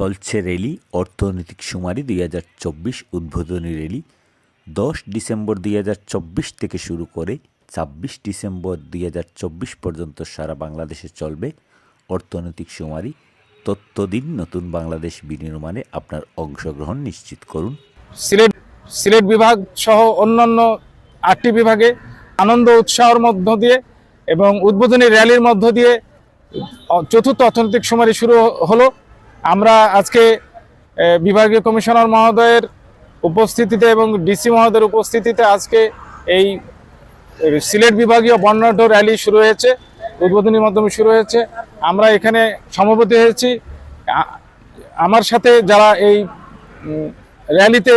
চলছে র্যালি, অর্থনৈতিক সুমারি দুই হাজার চব্বিশ, উদ্বোধনী র্যালি দশ ডিসেম্বর দুই হাজার চব্বিশ থেকে শুরু করে ছাব্বিশ ডিসেম্বর দুই হাজার চব্বিশ পর্যন্ত সারা বাংলাদেশে চলবে অর্থনৈতিক সুমারি তথ্য দিন নতুন বাংলাদেশ বিনির্মাণে আপনার অংশগ্রহণ নিশ্চিত করুন। সিলেট সিলেট বিভাগ সহ অন্যান্য আটটি বিভাগে আনন্দ উৎসাহের মধ্য দিয়ে এবং উদ্বোধনী র্যালির মধ্য দিয়ে চতুর্থ অর্থনৈতিক সুমারি শুরু হলো। আমরা আজকে বিভাগীয় কমিশনার মহোদয়ের উপস্থিতিতে এবং ডিসি মহোদয়ের উপস্থিতিতে আজকে এই সিলেট বিভাগীয় বর্ণাঢ্য র্যালি শুরু হয়েছে, উদ্বোধনীর মাধ্যমে শুরু হয়েছে। আমরা এখানে সমবেত হয়েছি। আমার সাথে যারা এই র্যালিতে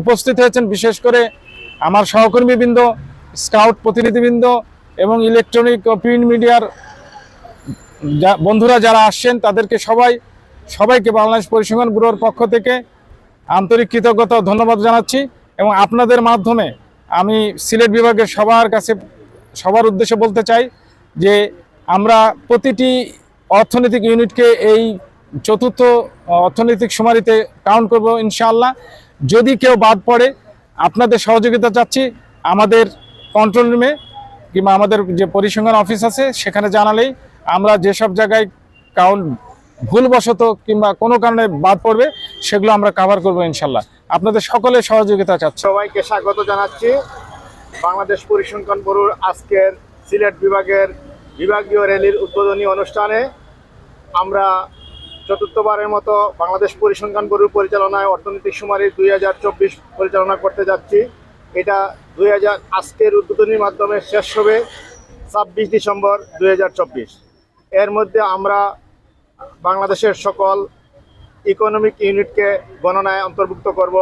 উপস্থিত হয়েছেন, বিশেষ করে আমার সহকর্মীবৃন্দ, স্কাউট প্রতিনিধিবৃন্দ এবং ইলেকট্রনিক প্রিন্ট মিডিয়ার বন্ধুরা যারা আসছেন, তাদেরকে সবাই সবাইকে বাংলাদেশ পরিসংখ্যান ব্যুরোর পক্ষ থেকে আন্তরিক কৃতজ্ঞতা ধন্যবাদ জানাচ্ছি এবং আপনাদের মাধ্যমে আমি সিলেট বিভাগের সবার কাছে, সবার উদ্দেশ্যে বলতে চাই যে আমরা প্রতিটি অর্থনৈতিক ইউনিটকে এই চতুর্থ অর্থনৈতিক শুমারিতে কাউন্ট করব ইনশাআল্লাহ। যদি কেউ বাদ পড়ে, আপনাদের সহযোগিতা চাচ্ছি আমাদের কন্ট্রোল রুমে কিংবা আমাদের যে পরিসংখ্যান অফিস আছে, সেখানে জানালেই আমরা যেসব জায়গায় কাউন্ট ভুলবশত কিংবা কোনো কারণে বাদ পড়বে, সেগুলো আমরা কভার করব ইনশাল্লাহ। আপনাদের সকলের সহযোগিতা চাচ্ছি। সবাইকে স্বাগত জানাচ্ছি। বাংলাদেশ পরিসংখ্যান ব্যুরোর আজকের সিলেট বিভাগের বিভাগীয় র্যালির উদ্বোধনী অনুষ্ঠানে আমরা চতুর্থবারের মতো বাংলাদেশ পরিসংখ্যান ব্যুরোর পরিচালনায় অর্থনৈতিক সুমারি দুই হাজার চব্বিশ পরিচালনা করতে যাচ্ছি। এটা দুই হাজার আজকের উদ্বোধনীর মাধ্যমে শেষ হবে ছাব্বিশ ডিসেম্বর দুই হাজার চব্বিশ। এর মধ্যে আমরা বাংলাদেশের সকল ইকোনমিক ইউনিটকে গণনায় অন্তর্ভুক্ত করব।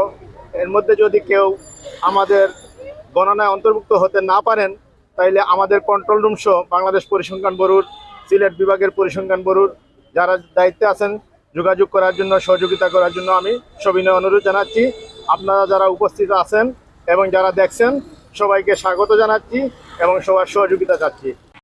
এর মধ্যে যদি কেউ আমাদের গণনায় অন্তর্ভুক্ত হতে না পারেন, তাইলে আমাদের কন্ট্রোল রুম সহ বাংলাদেশ পরিসংখ্যান ব্যুরোর, সিলেট বিভাগের পরিসংখ্যান ব্যুরোর যারা দায়িত্বে আছেন, যোগাযোগ করার জন্য, সহযোগিতা করার জন্য আমি সবিনয় অনুরোধ জানাচ্ছি। আপনারা যারা উপস্থিত আছেন এবং যারা দেখছেন, সবাইকে স্বাগত জানাচ্ছি এবং সবার সহযোগিতা চাচ্ছি।